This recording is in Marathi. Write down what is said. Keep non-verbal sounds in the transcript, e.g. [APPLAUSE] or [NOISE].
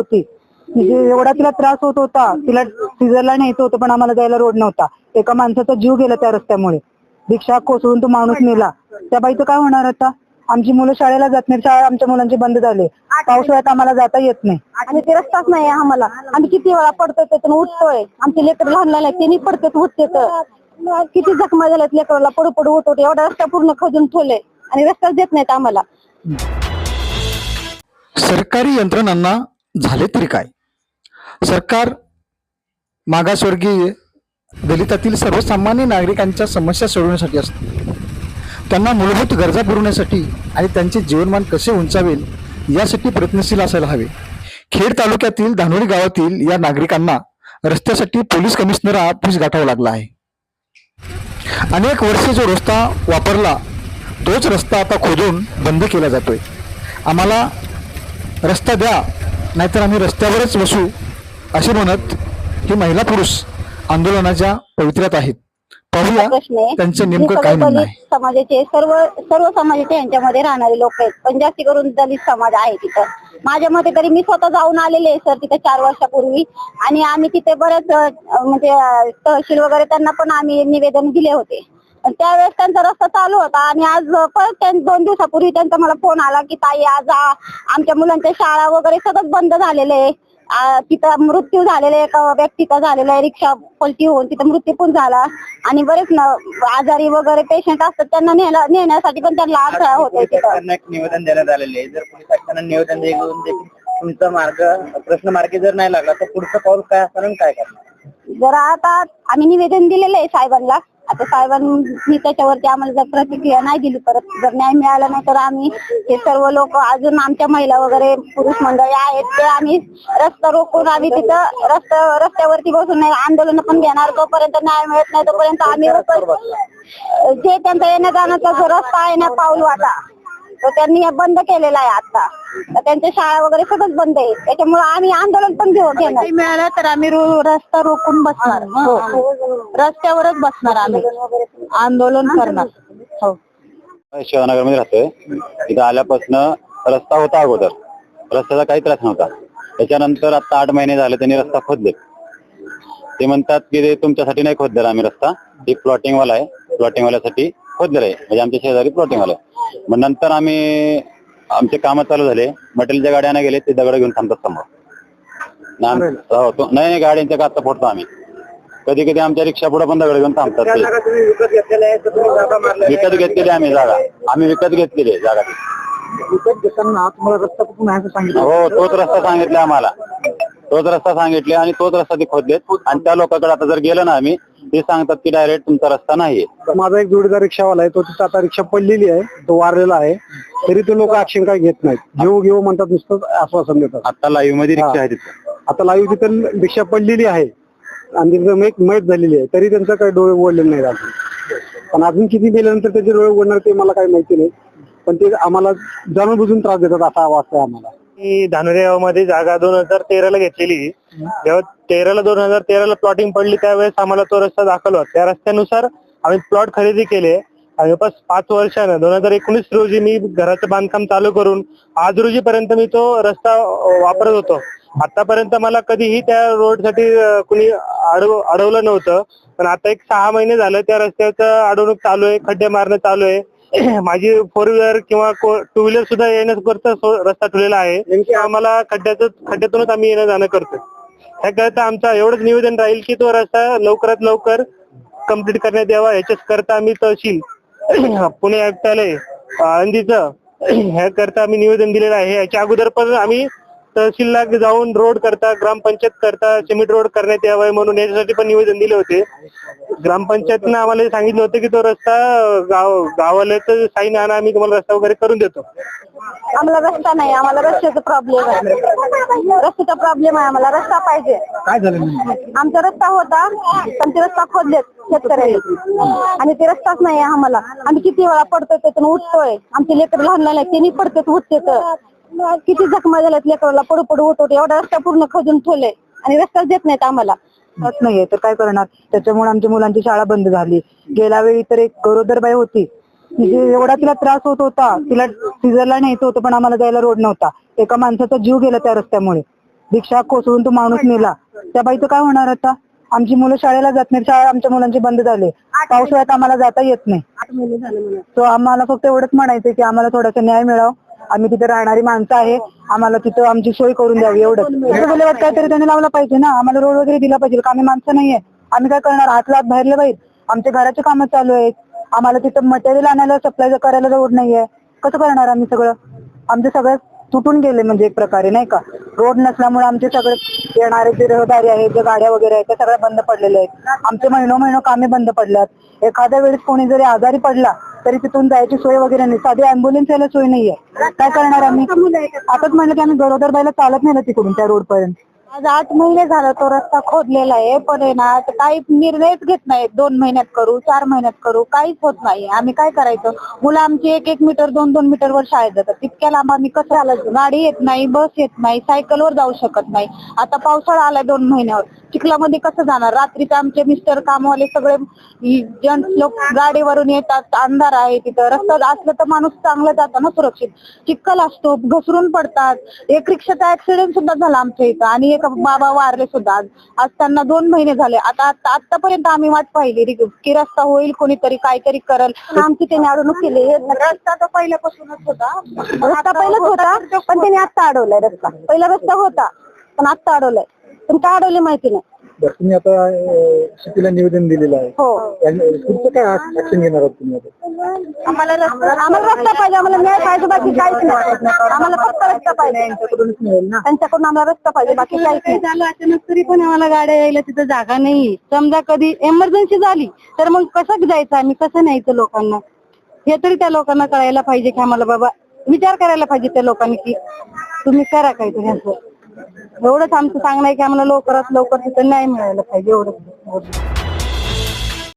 होती. म्हणजे एवढा तिला त्रास होत होता. तिला सिझरला न्यायचं होतं पण आम्हाला जायला रोड नव्हता. एका माणसाचा जीव गेला त्या रस्त्यामुळे. रिक्षा कोसळून तो माणूस नेला त्या बाईचं काय होणार आता? आमची मुलं शाळेला जात नाही शाळा आमच्या मुलांचे बंद झाले. पावसाळ्यात आम्हाला जाता येत नाही. आणि ते रस्ताच नाही आम्हाला. आम्ही किती वेळा पडतोय त्यातून उठतोय. आमचे लेकर लहान लहान त्यांनी पडतात उठते तर. किती जखमा झाल्यात लेकराला. पडू पडू उठवते एवढा रस्ता पूर्ण खजून ठेवले आणि रस्ताच देत नाहीत आम्हाला. सरकारी यंत्रणांना झाले तरी काय? सरकार मागासवर्गीय दलितातील सर्वसामान्य नागरिकांच्या समस्या सोडवण्यासाठी असते. त्यांना मूलभूत गरजा पुरवण्यासाठी आणि त्यांचे जीवनमान कसे उंचावेल यासाठी प्रयत्नशील असायला हवे. खेड तालुक्यातील धानोडी गावातील या नागरिकांना रस्त्यासाठी पोलीस कमिशनर ऑफिस गाठावं लागला आहे. अनेक वर्षे जो रस्ता वापरला तोच रस्ता आता खोदून बंद केला जातोय. आम्हाला रस्ता द्या नाहीतर आम्ही रस्त्यावरच बसू असे म्हणत ही महिला पुरुष आंदोलनाच्या पवित्र्यात आहेत. पाहूया त्यांचं नेमकं काय म्हणणं आहे. समाजाचे सर्व सर्व समाजाचे यांच्यामध्ये राहणारे लोक आहेत. पण जास्ती करून दलित समाज आहे तिथं. माझ्या मते तरी मी स्वतः जाऊन आलेले आहे सर तिथे चार वर्षापूर्वी. आणि आम्ही तिथे बरेच म्हणजे तहसील वगैरे त्यांना पण आम्ही निवेदन दिले होते. त्यावेळेस त्यांचा रस्ता चालू होता आणि आज परत त्यां- दोन दिवसापूर्वी त्यांचा मला फोन आला की ताई आज आ- आमच्या मुलांच्या शाळा वगैरे सगळं बंद झालेले आहे. आ, तिथं मृत्यू झालेला आहे एका व्यक्तीचा झालेला आहे रिक्षा पलटी होऊन तिथं मृत्यू पण झाला. आणि बरेच न आजारी वगैरे पेशंट असतात त्यांना नेला- नेण्यासाठी पण त्यांना अडथळा होतोय तिथं. एक निवेदन देण्यात आलेले आहे. जर पोलीस आयुक्तांना निवेदन देऊन देखील तुमचा मार्ग प्रश्न मार्गी जर नाही लागला तर पुढचं पाऊल काय असणार आणि काय करणार? जरा आता आम्ही निवेदन दिलेलं आहे साहेबांना. आता साहेबांनी त्याच्यावरती आम्हाला जर प्रतिक्रिया नाही दिली परत जर न्याय मिळाला नाही तर आम्ही हे सर्व लोक अजून आमच्या महिला वगैरे पुरुष मंडळी आहेत ते आम्ही रस्ता रोखून आम्ही तिथं रस्ता रस्त्यावरती बसून नाही आंदोलन पण घेणार जोपर्यंत न्याय मिळत नाही तोपर्यंत आम्ही जे त्यांचा येण्या जाण्याचा जो रस्ता आहे ना पाऊल वाटा. तर त्यांनी हे बंद केलेला आहे आता. तर त्यांच्या शाळा वगैरे सगळंच बंद आहे. त्याच्यामुळे आम्ही आंदोलन पण घेऊ घेणार. मिळालं तर आम्ही रो- रस्ता रोखून बसणार. हो. रस्त्यावरच बसणार आम्ही. आंदोलन करणार. हो. शिवानगरमध्ये राहतोय. इथं आल्यापासून रस्ता होता अगोदर. रस्त्याचा काही त्रास नव्हता. त्याच्यानंतर आता आठ महिने झाले त्यांनी रस्ता खोदले ते म्हणतात की ते तुमच्यासाठी नाही खोदलेला आम्ही रस्ता. ते प्लॉटिंग वाला आहे. प्लॉटिंग वाल्यासाठी खोदलेला आहे. म्हणजे आमच्या शेजारी प्लॉटिंग वाला आहे. मग नंतर आम्ही आमचे कामं चालू झाले. मटेरियलच्या गाड्याने गेले ते दगड घेऊन थांबतात समोर. आम- हो, तो- नाही नाही गाड्यांच्या गाता फोडतो आम्ही. कधी कधी आमच्या रिक्षा पुढे पण दगड घेऊन थांबतात त्या ते. जागा तुम्ही विकत घेतलेल्या आहेत तर तुम्ही जागा मारल्या विकत घेतलेली आम्ही जागा. आम्ही विकत घेतलेली आहे जागा. ती. विकत घेताना तुम्हाला रस्ता कुठून आहे असं सांगितलं? हो तोच रस्ता सांगितला आम्हाला. तोच रस्ता सांगितले आणि तोच रस्ता ते खोदलेत आणि त्या लोकांकडे आता जर गेलं ना आम्ही ते सांगतात की डायरेक्ट तुमचा रस्ता नाहीये. माझा एक जोडीदार रिक्षावाला आहे तो तिथं आता रिक्षा पडलेली आहे तो वारलेला आहे. तरी ते लोक ऍक्शन काय घेत नाहीत. घेऊ घेऊ म्हणतात नुसतं आश्वासन देतात. आता लाईव्हमध्ये रिक्षा आहे तिथं. आता लाईव्ह तिथं रिक्षा पडलेली आहे. आणि तिथं एक मैत झालेली आहे. तरी त्यांचं काही डोळे उघडले नाही अजून. पण अजून किती गेल्यानंतर त्याचे डोळे उघडणार ते मला काही माहिती नाही. पण ते आम्हाला जाणून बुजून त्रास देतात असा आवाज आहे आम्हाला. मी धानोरी गावामध्ये जागा दोन हजार तेराला घेतलेली. जेव्हा तेराला दोन हजार तेराला प्लॉटिंग पडली त्यावेळेस आम्हाला तो रस्ता दाखल होता. त्या रस्त्यानुसार आम्ही प्लॉट खरेदी केले. जवळपास पाच वर्षानं दोन हजार एकोणीस रोजी मी घराचं बांधकाम चालू करून आज रोजी पर्यंत मी तो रस्ता वापरत होतो. आतापर्यंत मला कधीही त्या रोडसाठी साठी कुणी अडव अडवलं नव्हतं. पण आता एक सहा महिने झालं त्या रस्त्याचं अडवणूक चालू आहे खड्डे मारणं चालू आहे. [CLEARS THROAT] माझी फोर व्हीलर किंवा टू व्हीलर सुद्धा येण्याकरता सो- रस्ता ठेवलेला आहे. आम्हाला खड्ड्याचं खड्ड्यातूनच आम्ही येणं जाणं करतो त्याकरता आमचा एवढंच निवेदन राहील की तो रस्ता लवकरात लवकर कंप्लीट करण्यात यावा याच्याच करता आम्ही तहसील [CLEARS THROAT] पुणे आयुक्तालय आळंदीचं [CLEARS THROAT] ह्या करता आम्ही निवेदन दिलेलं आहे. याच्या अगोदर पण आम्ही तहसीलला जाऊन रोड करता ग्रामपंचायत करता सिमेंट रोड करण्यात यावा म्हणून याच्यासाठी पण निवेदन दिले होते. ग्रामपंचायतनं आम्हाला सांगितलं होतं की तो रस्ता गाव गावाला साईन आणा आम्ही तुम्हाला रस्ता वगैरे करून देतो. आम्हाला रस्ता नाही आम्हाला रस्त्याचा प्रॉब्लेम आहे. रस्त्याचा प्रॉब्लेम आहे आम्हाला रस्ता पाहिजे. काय झालं आमचा रस्ता होता पण ते रस्ता खोदलेत शेतकऱ्यांनी. आणि ते रस्ताच नाही आहे आम्हाला. आम्ही किती वेळा पडतोय त्यातून उठतोय. आमचे लेकर लहान लहान आहेत त्यांनी पडतात उठते किती जखमा झाल्यात लेकराला पडू पडू उठवते एवढा रस्ता पूर्ण खजून ठेवले आणि रस्ताच देत नाहीत आम्हाला. होत नाहीये तर काय करणार? त्याच्यामुळे आमच्या मुलांची शाळा बंद झाली. गेल्या वेळी तर एक गरोदर बाई होती एवढा तिला त्रास होत होता. तिला सिझरला न्यायचं होतं पण आम्हाला जायला रोड नव्हता. एका माणसाचा जीव गेला त्या रस्त्यामुळे. भिक्षा कोसळून तो माणूस नेला. त्या बाईचं काय होणार आता? आमची मुलं शाळेला जात नाही शाळा आमच्या मुलांची बंद झाली. पावसाळ्यात आम्हाला जाता येत नाही. तो आम्हाला फक्त एवढंच म्हणायचं की आम्हाला थोडासा न्याय मिळावा. आम्ही तिथे राहणारी माणसं आहे. आम्हाला तिथं आमची सोय करून द्यावी एवढंच. विल्हेवाट काहीतरी त्यांनी लावला पाहिजे ना. आम्हाला रोड वगैरे दिला पाहिजे. का आम्ही माणसं नाहीये. आम्ही काय करणार? हात लात बाहेरले बाईत आमच्या घराचे कामं चालू आहेत. आम्हाला तिथं मटेरियल आणायला सप्लाय करायला रोड नाहीये. कसं करणार आम्ही सगळं? आमचं सगळं तुटून गेले म्हणजे एक प्रकारे नाही का? रोड नसल्यामुळे आमचे सगळे येणारे जे रहदारी आहे जे गाड्या वगैरे आहेत त्या सगळ्या बंद पडलेल्या आहेत. आमचे महिनो महिनो कामे बंद पडल्यात. एखाद्या वेळेस कोणी जरी आजारी पडला तरी तिथून जायची सोय वगैरे नाही. साधी अँब्युलन्स यायला सोय नाहीये. काय करणार आम्ही? आताच म्हणलं की आम्ही गरोदर बायला चालत नाही ना तिकडून त्या रोड पर्यंत. आज आठ महिने झालं तो रस्ता खोदलेला आहे पण आहे ना ते काही निर्णयच घेत नाही दोन महिन्यात करू चार महिन्यात करू काहीच होत नाही आम्ही काय करायचं? मुलं आमची एक एक मीटर दोन दोन मीटर वर शाळेत जातात. तितक्या लांब आम्ही कसं आलं? गाडी येत नाही बस येत नाही सायकलवर जाऊ शकत नाही. आता पावसाळा आलाय दोन महिन्यावर. चिखलामध्ये कसं जाणार? रात्रीचे आमचे मिस्टर कामवाले सगळे जण लोक गाडीवरून येतात अंधार आहे तिथं. रस्ता असलं तर माणूस चांगलं जातं ना सुरक्षित. चिखल असतो घसरून पडतात. एक रिक्षाचा ऍक्सिडेंट सुद्धा झाला आमच्या इथं. आणि एक बाबा वारले सुद्धा? आज आज त्यांना दोन महिने झाले. आता आता- आतापर्यंत आम्ही वाट पाहिली. रि- की रस्ता होईल कोणीतरी काहीतरी करल. आमची त्यांनी अडवणूक केली. हे रस्ता तर पहिल्यापासूनच होता. रस्ता पहिलाच होता पण त्यांनी आता अडवलाय रस्ता. पहिला रस्ता होता पण आता अडवलाय. पण का अडवले माहिती नाही. बरं, तुम्ही आता शेतीला निवेदन दिलेलं आहे. हो. आणि पुढचं काय ऍक्शन घेणार आहात तुम्ही आता? आम्हाला रस्ता आम्हाला रस्ता पाहिजे आम्हाला न्याय पाहिजे बाकी काहीच नाही. आम्हाला फक्त रस्ता पाहिजे. यांच्याकडूनच मिळेल ना? त्यांच्याकडून आम्हाला रस्ता पाहिजे बाकी काहीच नाही. झालं अचानक तरी पण आम्हाला गाड्या यायला तिथं जागा नाही. समजा कधी एमर्जन्सी झाली तर मग कसं जायचं आम्ही? कसं न्यायचं लोकांना? हे तरी त्या लोकांना कळायला पाहिजे की आम्हाला बाबा विचार करायला पाहिजे त्या लोकांनी की तुम्ही करा काहीतरी ह्याचं एवढंच आमचं सांगणं आहे की आम्हाला लवकरात लवकर तिथं न्याय मिळायला पाहिजे एवढंच.